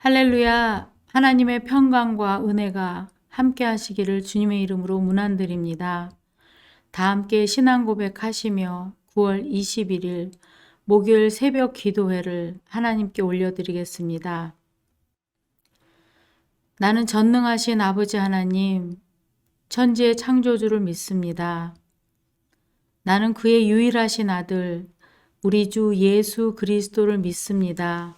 할렐루야. 하나님의 평강과 은혜가 함께 하시기를 주님의 이름으로 문안드립니다. 다 함께 신앙 고백하시며 9월 21일 목요일 새벽 기도회를 하나님께 올려드리겠습니다. 나는 전능하신 아버지 하나님, 천지의 창조주를 믿습니다. 나는 그의 유일하신 아들, 우리 주 예수 그리스도를 믿습니다.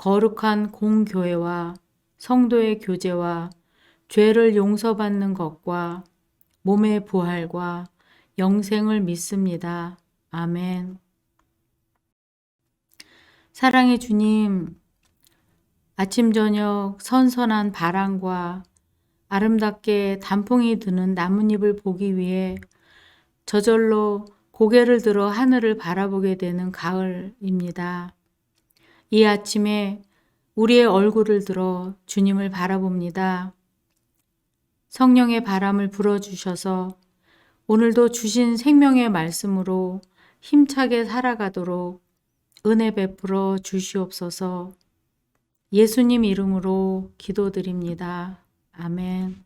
거룩한 공교회와 성도의 교제와 죄를 용서받는 것과 몸의 부활과 영생을 믿습니다. 아멘. 사랑의 주님, 아침 저녁 선선한 바람과 아름답게 단풍이 드는 나뭇잎을 보기 위해 저절로 고개를 들어 하늘을 바라보게 되는 가을입니다. 이 아침에 우리의 얼굴을 들어 주님을 바라봅니다. 성령의 바람을 불어주셔서 오늘도 주신 생명의 말씀으로 힘차게 살아가도록 은혜 베풀어 주시옵소서 예수님 이름으로 기도드립니다. 아멘.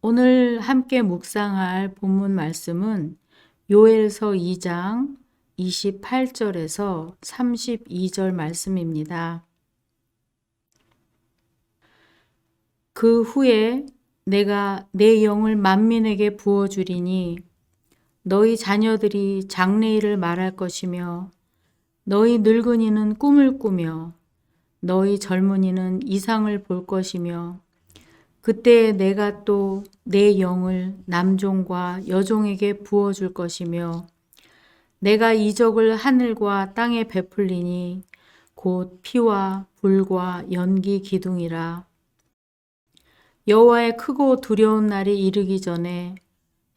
오늘 함께 묵상할 본문 말씀은 요엘서 2장 28절에서 32절 말씀입니다. 그 후에 내가 내 영을 만민에게 부어주리니 너희 자녀들이 장래일을 말할 것이며 너희 늙은이는 꿈을 꾸며 너희 젊은이는 이상을 볼 것이며 그때 내가 또 내 영을 남종과 여종에게 부어줄 것이며 내가 이적을 하늘과 땅에 베풀리니 곧 피와 불과 연기 기둥이라. 여호와의 크고 두려운 날이 이르기 전에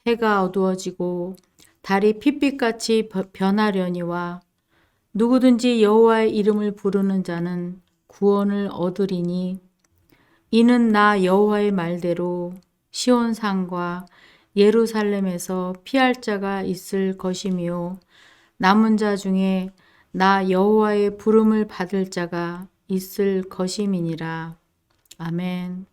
해가 어두워지고 달이 핏빛같이 변하려니와 누구든지 여호와의 이름을 부르는 자는 구원을 얻으리니 이는 나 여호와의 말대로 시온산과 예루살렘에서 피할 자가 있을 것이며 남은 자 중에 나 여호와의 부름을 받을 자가 있을 것임이니라. 아멘.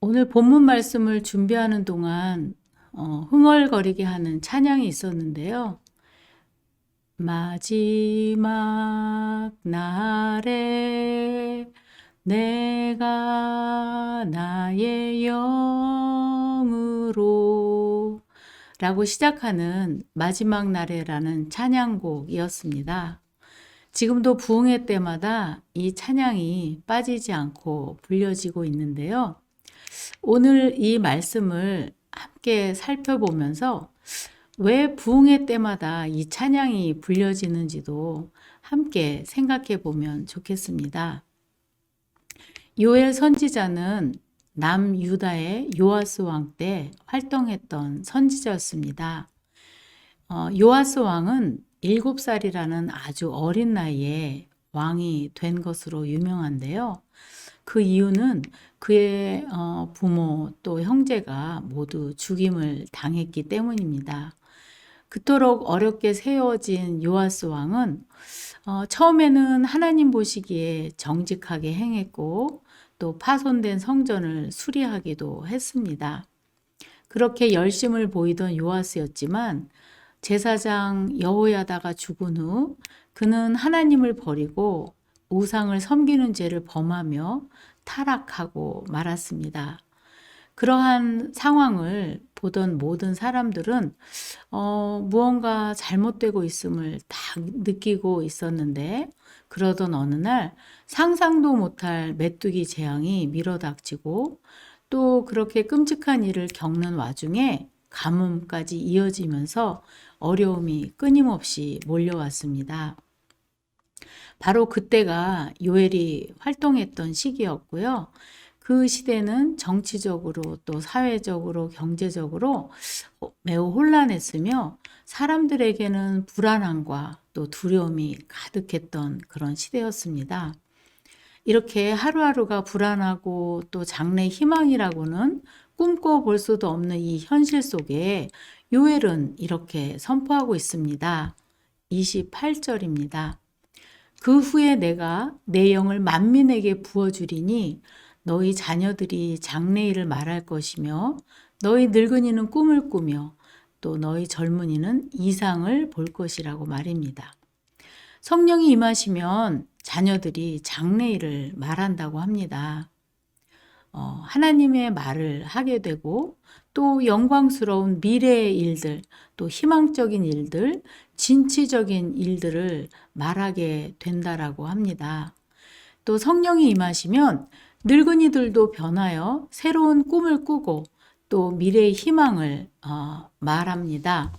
오늘 본문 말씀을 준비하는 동안 어, 흥얼거리게 하는 찬양이 있었는데요. 마지막 날에 내가 나의 영으로 라고 시작하는 마지막 날에라는 찬양곡이었습니다. 지금도 부흥회 때마다 이 찬양이 빠지지 않고 불려지고 있는데요. 오늘 이 말씀을 함께 살펴보면서 왜 부흥회 때마다 이 찬양이 불려지는지도 함께 생각해 보면 좋겠습니다. 요엘 선지자는 남유다의 요아스 왕 때 활동했던 선지자였습니다. 어, 요아스 왕은 7살이라는 아주 어린 나이에 왕이 된 것으로 유명한데요. 그 이유는 그의 어, 부모 또 형제가 모두 죽임을 당했기 때문입니다. 그토록 어렵게 세워진 요아스 왕은 어, 처음에는 하나님 보시기에 정직하게 행했고 또 파손된 성전을 수리하기도 했습니다. 그렇게 열심을 보이던 요아스였지만 제사장 여호야다가 죽은 후 그는 하나님을 버리고 우상을 섬기는 죄를 범하며 타락하고 말았습니다. 그러한 상황을 보던 모든 사람들은 어, 무언가 잘못되고 있음을 다 느끼고 있었는데 그러던 어느 날 상상도 못할 메뚜기 재앙이 밀어닥치고 또 그렇게 끔찍한 일을 겪는 와중에 가뭄까지 이어지면서 어려움이 끊임없이 몰려왔습니다. 바로 그때가 요엘이 활동했던 시기였고요. 그 시대는 정치적으로 또 사회적으로 경제적으로 매우 혼란했으며 사람들에게는 불안함과 또 두려움이 가득했던 그런 시대였습니다. 이렇게 하루하루가 불안하고 또 장래 희망이라고는 꿈꿔볼 수도 없는 이 현실 속에 요엘은 이렇게 선포하고 있습니다. 28절입니다. 그 후에 내가 내 영을 만민에게 부어주리니 너희 자녀들이 장래일을 말할 것이며 너희 늙은이는 꿈을 꾸며 또 너희 젊은이는 이상을 볼 것이라고 말입니다. 성령이 임하시면 자녀들이 장래일을 말한다고 합니다. 어, 하나님의 말을 하게 되고 또 영광스러운 미래의 일들, 또 희망적인 일들, 진취적인 일들을 말하게 된다라고 합니다. 또 성령이 임하시면 늙은이들도 변하여 새로운 꿈을 꾸고 또 미래의 희망을 어, 말합니다.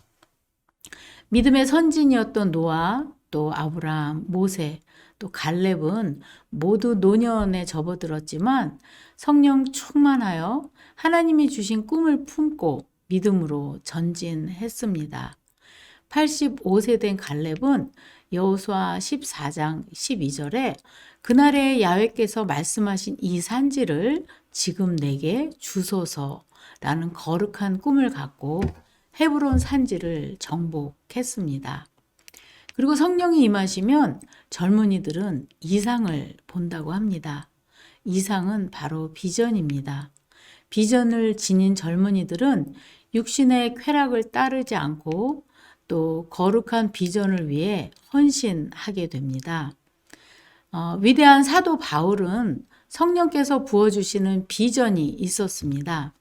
믿음의 선진이었던 노아, 또 아브라함, 모세, 또 갈렙은 모두 노년에 접어들었지만 성령 충만하여 하나님이 주신 꿈을 품고 믿음으로 전진했습니다. 85세 된 갈렙은 여호수아 14장 12절에 그날에 야훼께서 말씀하신 이 산지를 지금 내게 주소서 라는 거룩한 꿈을 갖고 헤브론 산지를 정복했습니다. 그리고 성령이 임하시면 젊은이들은 이상을 본다고 합니다. 이상은 바로 비전입니다. 비전을 지닌 젊은이들은 육신의 쾌락을 따르지 않고 또 거룩한 비전을 위해 헌신하게 됩니다. 어, 위대한 사도 바울은 성령께서 부어주시는 비전이 있었습니다.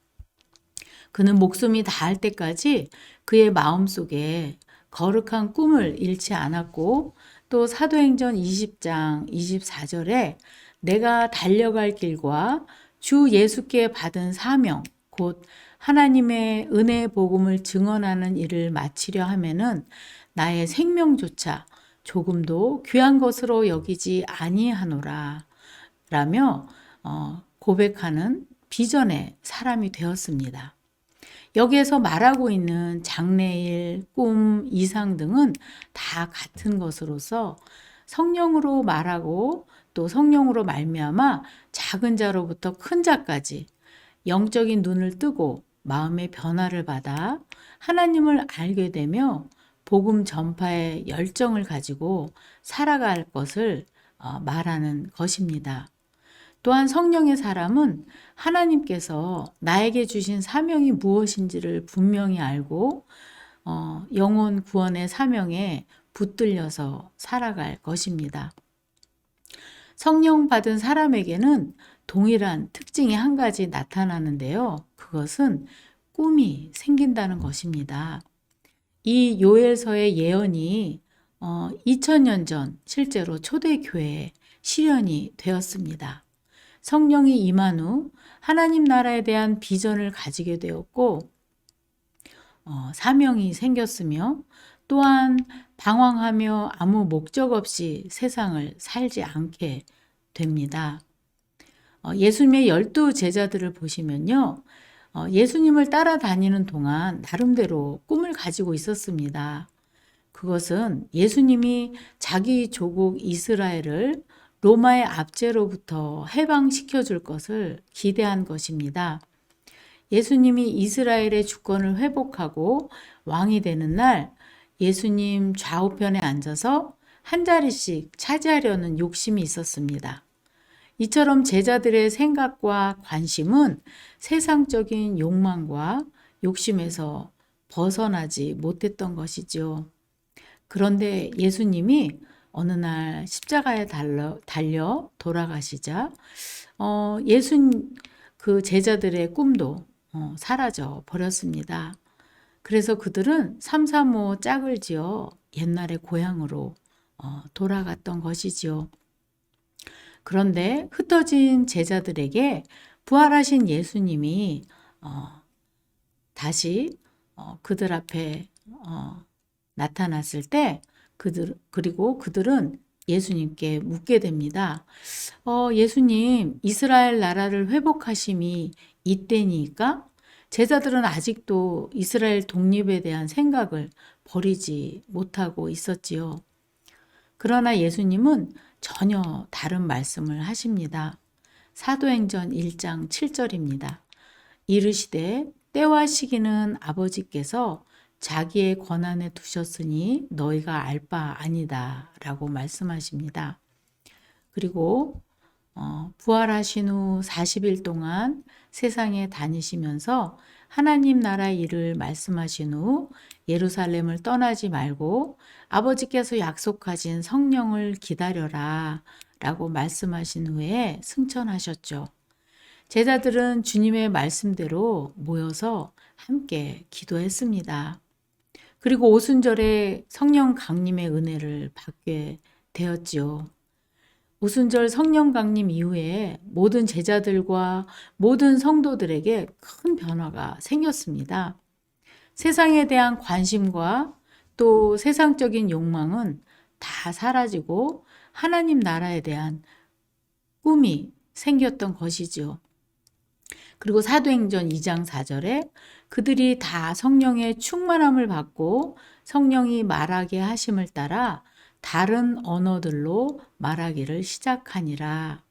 그는 목숨이 닿을 때까지 그의 마음속에 거룩한 꿈을 잃지 않았고 또 사도행전 20장 24절에 내가 달려갈 길과 주 예수께 받은 사명 곧 하나님의 은혜의 복음을 증언하는 일을 마치려 하면은 나의 생명조차 조금도 귀한 것으로 여기지 아니하노라 라며 어, 고백하는 비전의 사람이 되었습니다. 여기에서 말하고 있는 장래일, 꿈, 이상 등은 다 같은 것으로서 성령으로 말하고 또 성령으로 말미암아 작은 자로부터 큰 자까지 영적인 눈을 뜨고 마음의 변화를 받아 하나님을 알게 되며 복음 전파의 열정을 가지고 살아갈 것을 어, 말하는 것입니다. 또한 성령의 사람은 하나님께서 나에게 주신 사명이 무엇인지를 분명히 알고 어, 영혼 구원의 사명에 붙들려서 살아갈 것입니다. 성령 받은 사람에게는 동일한 특징이 한 가지 나타나는데요. 그것은 꿈이 생긴다는 것입니다. 이 요엘서의 예언이 어, 2000년 전 실제로 초대교회에 실현이 되었습니다. 성령이 임한 후 하나님 나라에 대한 비전을 가지게 되었고 어, 사명이 생겼으며 또한 방황하며 아무 목적 없이 세상을 살지 않게 됩니다. 어, 예수님의 열두 제자들을 보시면요. 어, 예수님을 따라다니는 동안 나름대로 꿈을 가지고 있었습니다. 그것은 예수님이 자기 조국 이스라엘을 로마의 압제로부터 해방시켜 줄 것을 기대한 것입니다. 예수님이 이스라엘의 주권을 회복하고 왕이 되는 날 예수님 좌우편에 앉아서 한 자리씩 차지하려는 욕심이 있었습니다. 이처럼 제자들의 생각과 관심은 세상적인 욕망과 욕심에서 벗어나지 못했던 것이죠. 그런데 예수님이 어느 날 십자가에 달려, 달려 돌아가시자 어, 예수 그 제자들의 꿈도 어, 사라져 버렸습니다. 그래서 그들은 삼삼오 짝을 지어 옛날의 고향으로 어, 돌아갔던 것이지요. 그런데 흩어진 제자들에게 부활하신 예수님이 어, 다시 어, 그들 앞에 어, 나타났을 때 그들 그리고 그들은 예수님께 묻게 됩니다. 어, 예수님, 이스라엘 나라를 회복하심이 이때니까 제자들은 아직도 이스라엘 독립에 대한 생각을 버리지 못하고 있었지요. 그러나 예수님은 전혀 다른 말씀을 하십니다. 사도행전 1장 7절입니다. 이르시되 때와 시기는 아버지께서 자기의 권한에 두셨으니 너희가 알 바 아니다. 라고 말씀하십니다. 그리고 어, 부활하신 후 40일 동안 세상에 다니시면서 하나님 나라 일을 말씀하신 후 예루살렘을 떠나지 말고 아버지께서 약속하신 성령을 기다려라 라고 말씀하신 후에 승천하셨죠. 제자들은 주님의 말씀대로 모여서 함께 기도했습니다. 그리고 오순절에 성령 강림의 은혜를 받게 되었지요. 오순절 성령 강림 이후에 모든 제자들과 모든 성도들에게 큰 변화가 생겼습니다. 세상에 대한 관심과 또 세상적인 욕망은 다 사라지고 하나님 나라에 대한 꿈이 생겼던 것이지요. 그리고 사도행전 2장 4절에 그들이 다 성령의 충만함을 받고 성령이 말하게 하심을 따라 다른 언어들로 말하기를 시작하니라.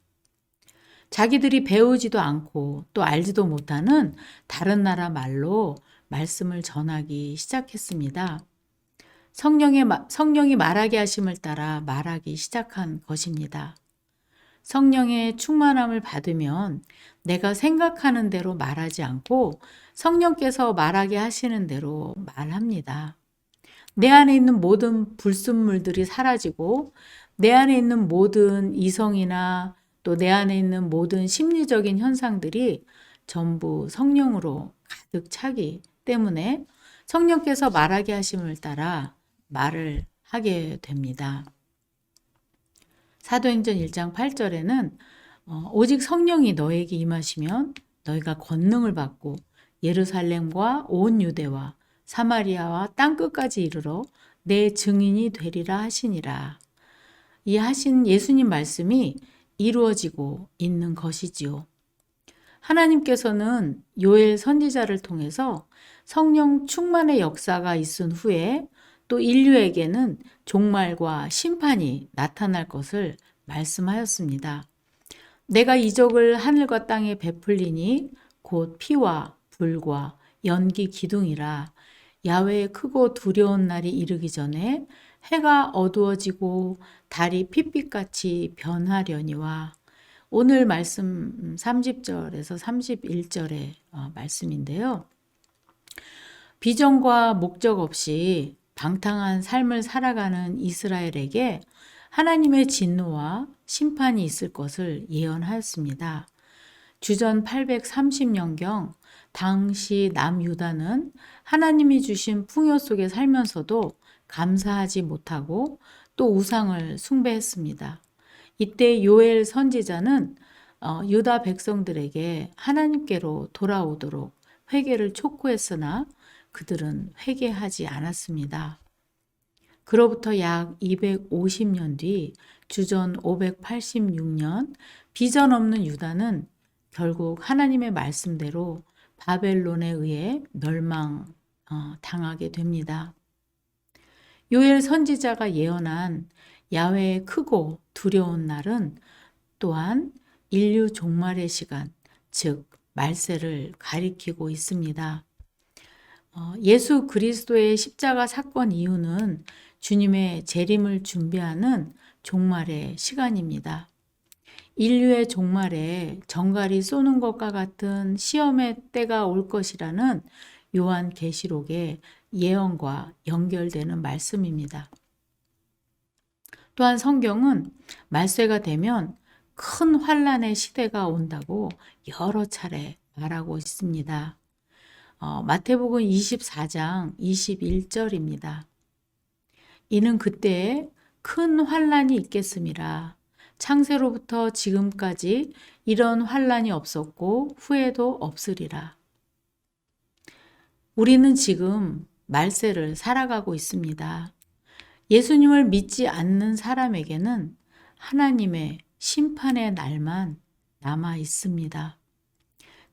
자기들이 배우지도 않고 또 알지도 못하는 다른 나라 말로 말씀을 전하기 시작했습니다. 성령의, 성령이 말하게 하심을 따라 말하기 시작한 것입니다. 성령의 충만함을 받으면 내가 생각하는 대로 말하지 않고 성령께서 말하게 하시는 대로 말합니다. 내 안에 있는 모든 불순물들이 사라지고 내 안에 있는 모든 이성이나 또 내 안에 있는 모든 심리적인 현상들이 전부 성령으로 가득 차기 때문에 성령께서 말하게 하심을 따라 말을 하게 됩니다. 사도행전 1장 8절에는 어, 오직 성령이 너에게 임하시면 너희가 권능을 받고 예루살렘과 온 유대와 사마리아와 땅 끝까지 이르러 내 증인이 되리라 하시니라. 이 하신 예수님 말씀이 이루어지고 있는 것이지요. 하나님께서는 요엘 선지자를 통해서 성령 충만의 역사가 있은 후에 또 인류에게는 종말과 심판이 나타날 것을 말씀하였습니다. 내가 이적을 하늘과 땅에 베풀리니 곧 피와 불과 연기 기둥이라 야외의 크고 두려운 날이 이르기 전에 해가 어두워지고 달이 핏빛같이 변하려니와 오늘 말씀 30절에서 31절의 어, 말씀인데요. 비전과 목적 없이 방탕한 삶을 살아가는 이스라엘에게 하나님의 진노와 심판이 있을 것을 예언하였습니다. 주전 830년경 당시 남유다는 하나님이 주신 풍요 속에 살면서도 감사하지 못하고 또 우상을 숭배했습니다. 이때 요엘 선지자는 어, 유다 백성들에게 하나님께로 돌아오도록 회개를 촉구했으나 그들은 회개하지 않았습니다. 그로부터 약 250년 뒤 주전 586년 비전 없는 유다는 결국 하나님의 말씀대로 바벨론에 의해 멸망 어, 당하게 됩니다. 요엘 선지자가 예언한 야외의 크고 두려운 날은 또한 인류 종말의 시간, 즉 말세를 가리키고 있습니다. 어, 예수 그리스도의 십자가 사건 이유는 주님의 재림을 준비하는 종말의 시간입니다. 인류의 종말에 정갈이 쏘는 것과 같은 시험의 때가 올 것이라는 요한 계시록의 예언과 연결되는 말씀입니다. 또한 성경은 말세가 되면 큰 환란의 시대가 온다고 여러 차례 말하고 있습니다. 어, 마태복음 24장 21절입니다. 이는 그때에 큰 환란이 있겠음이라. 창세로부터 지금까지 이런 환란이 없었고 후에도 없으리라. 우리는 지금 말세를 살아가고 있습니다. 예수님을 믿지 않는 사람에게는 하나님의 심판의 날만 남아 있습니다.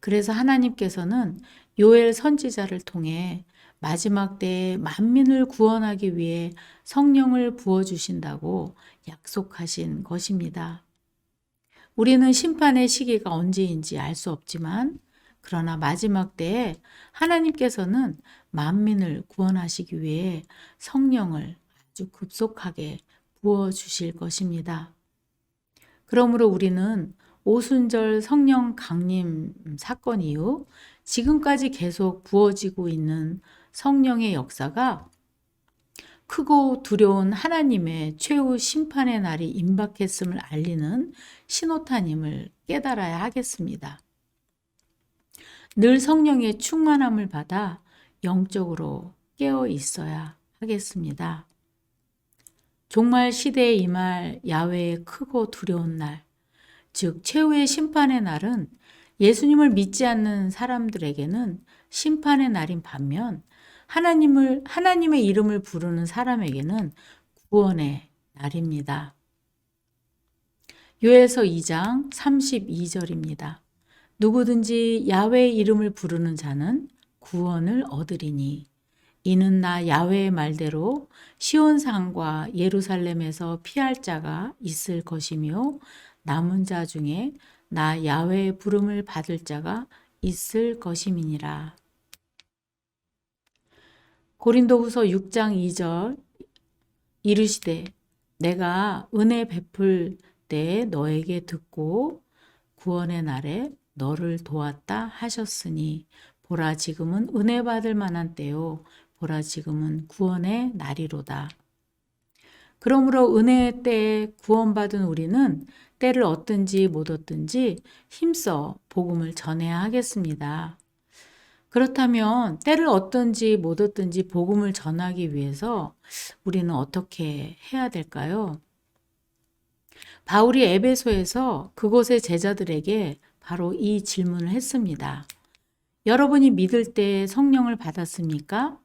그래서 하나님께서는 요엘 선지자를 통해 마지막 때에 만민을 구원하기 위해 성령을 부어주신다고 약속하신 것입니다. 우리는 심판의 시기가 언제인지 알 수 없지만, 그러나 마지막 때에 하나님께서는 만민을 구원하시기 위해 성령을 아주 급속하게 부어주실 것입니다. 그러므로 우리는 오순절 성령 강림 사건 이후 지금까지 계속 부어지고 있는 성령의 역사가 크고 두려운 하나님의 최후 심판의 날이 임박했음을 알리는 신호탄임을 깨달아야 하겠습니다. 늘 성령의 충만함을 받아 영적으로 깨어 있어야 하겠습니다. 종말 시대에 임할 야외의 크고 두려운 날, 즉 최후의 심판의 날은 예수님을 믿지 않는 사람들에게는 심판의 날인 반면 하나님을 하나님의 이름을 부르는 사람에게는 구원의 날입니다. 요에서 2장 32절입니다. 누구든지 야훼의 이름을 부르는 자는 구원을 얻으리니 이는 나 야훼의 말대로 시온산과 예루살렘에서 피할 자가 있을 것이며 남은 자 중에 나 야훼의 부름을 받을 자가 있을 것임이니라. 고린도후서 6장 2절 이르시되 내가 은혜 베풀 때 너에게 듣고 구원의 날에 너를 도왔다 하셨으니 보라 지금은 은혜 받을 만한 때요 보라 지금은 구원의 날이로다. 그러므로 은혜 때에 구원받은 우리는 때를 얻든지 못 얻든지 힘써 복음을 전해야 하겠습니다. 그렇다면 때를 얻든지 못 얻든지 복음을 전하기 위해서 우리는 어떻게 해야 될까요? 바울이 에베소에서 그곳의 제자들에게 바로 이 질문을 했습니다. 여러분이 믿을 때 성령을 받았습니까?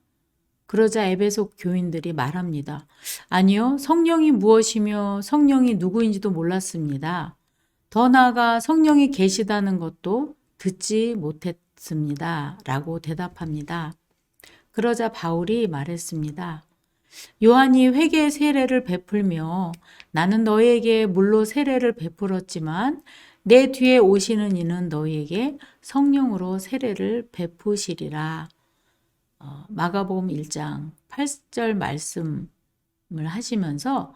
그러자 에베소 교인들이 말합니다. 아니요, 성령이 무엇이며 성령이 누구인지도 몰랐습니다. 더 나아가 성령이 계시다는 것도 듣지 못했습니다. 라고 대답합니다. 그러자 바울이 말했습니다. 요한이 회개의 세례를 베풀며 나는 너에게 물로 세례를 베풀었지만 내 뒤에 오시는 이는 너희에게 성령으로 세례를 베푸시리라. 어, 마가복음 1장 8절 말씀을 하시면서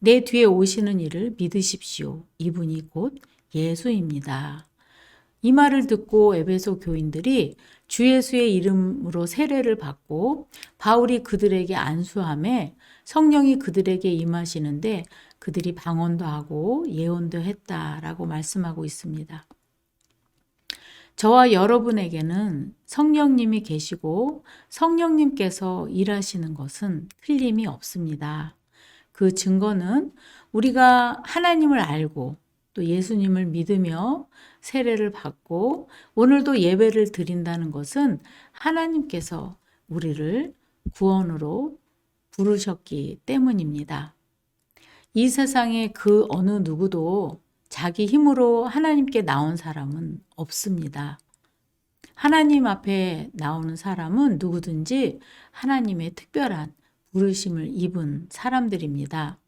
내 뒤에 오시는 이를 믿으십시오. 이분이 곧 예수입니다. 이 말을 듣고 에베소 교인들이 주 예수의 이름으로 세례를 받고 바울이 그들에게 안수함에 성령이 그들에게 임하시는데 그들이 방언도 하고 예언도 했다라고 말씀하고 있습니다. 저와 여러분에게는 성령님이 계시고 성령님께서 일하시는 것은 틀림이 없습니다. 그 증거는 우리가 하나님을 알고 또 예수님을 믿으며 세례를 받고 오늘도 예배를 드린다는 것은 하나님께서 우리를 구원으로 부르셨기 때문입니다. 이 세상에 그 어느 누구도 자기 힘으로 하나님께 나온 사람은 없습니다. 하나님 앞에 나오는 사람은 누구든지 하나님의 특별한 부르심을 입은 사람들입니다.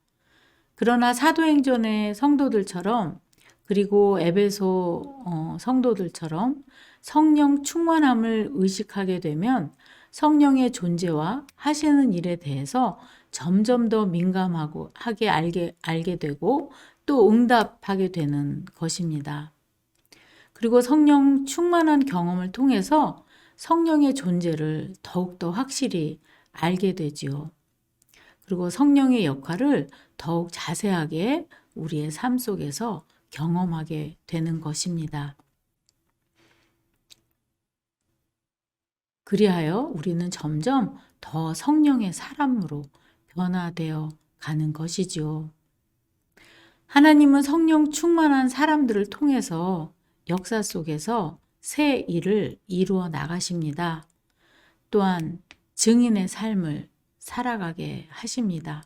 그러나 사도행전의 성도들처럼 그리고 에베소 어, 성도들처럼 성령 충만함을 의식하게 되면 성령의 존재와 하시는 일에 대해서 점점 더 민감하고 하게 알게 알게 되고 또 응답하게 되는 것입니다. 그리고 성령 충만한 경험을 통해서 성령의 존재를 더욱더 확실히 알게 되지요. 그리고 성령의 역할을 더욱 자세하게 우리의 삶 속에서 경험하게 되는 것입니다. 그리하여 우리는 점점 더 성령의 사람으로 변화되어 가는 것이지요. 하나님은 성령 충만한 사람들을 통해서 역사 속에서 새 일을 이루어 나가십니다. 또한 증인의 삶을 살아가게 하십니다.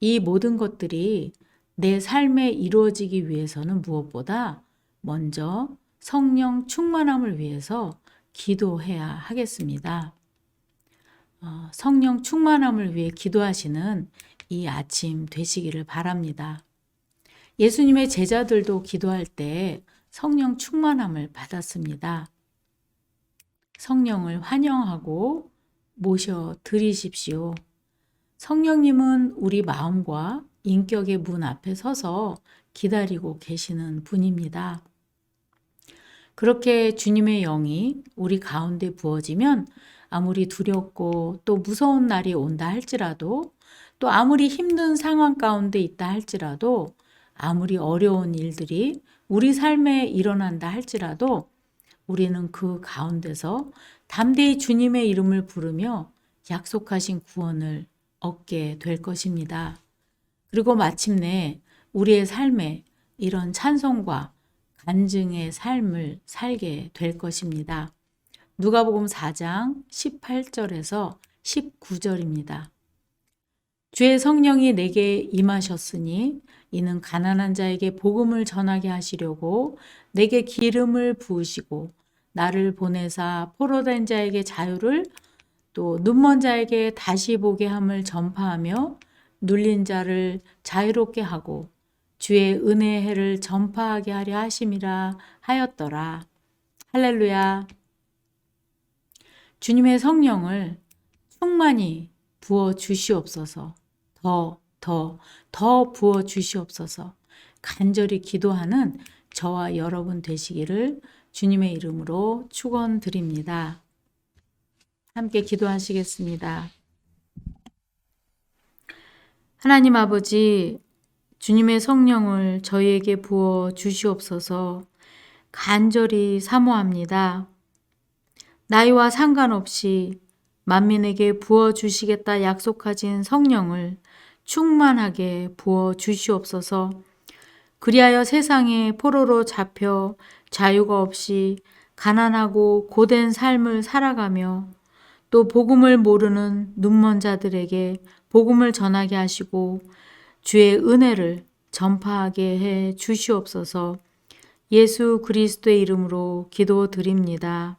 이 모든 것들이 내 삶에 이루어지기 위해서는 무엇보다 먼저 성령 충만함을 위해서 기도해야 하겠습니다. 어, 성령 충만함을 위해 기도하시는 이 아침 되시기를 바랍니다. 예수님의 제자들도 기도할 때 성령 충만함을 받았습니다. 성령을 환영하고 모셔 드리십시오. 성령님은 우리 마음과 인격의 문 앞에 서서 기다리고 계시는 분입니다. 그렇게 주님의 영이 우리 가운데 부어지면 아무리 두렵고 또 무서운 날이 온다 할지라도 또 아무리 힘든 상황 가운데 있다 할지라도 아무리 어려운 일들이 우리 삶에 일어난다 할지라도 우리는 그 가운데서 담대히 주님의 이름을 부르며 약속하신 구원을 얻게 될 것입니다. 그리고 마침내 우리의 삶에 이런 찬송과 간증의 삶을 살게 될 것입니다. 누가복음 4장 18절에서 19절입니다. 주의 성령이 내게 임하셨으니 이는 가난한 자에게 복음을 전하게 하시려고 내게 기름을 부으시고 나를 보내사 포로된 자에게 자유를 또 눈먼 자에게 다시 보게 함을 전파하며 눌린 자를 자유롭게 하고 주의 은혜의 해를 전파하게 하려 하심이라 하였더라. 할렐루야. 주님의 성령을 충만히 부어 주시옵소서. 더, 더, 더 부어 주시옵소서. 간절히 기도하는 저와 여러분 되시기를 주님의 이름으로 축원드립니다. 함께 기도하시겠습니다. 하나님 아버지, 주님의 성령을 저희에게 부어 주시옵소서 간절히 사모합니다. 나이와 상관없이 만민에게 부어 주시겠다 약속하신 성령을 충만하게 부어 주시옵소서. 그리하여 세상에 포로로 잡혀 자유가 없이 가난하고 고된 삶을 살아가며 또 복음을 모르는 눈먼 자들에게 복음을 전하게 하시고 주의 은혜를 전파하게 해 주시옵소서 예수 그리스도의 이름으로 기도드립니다.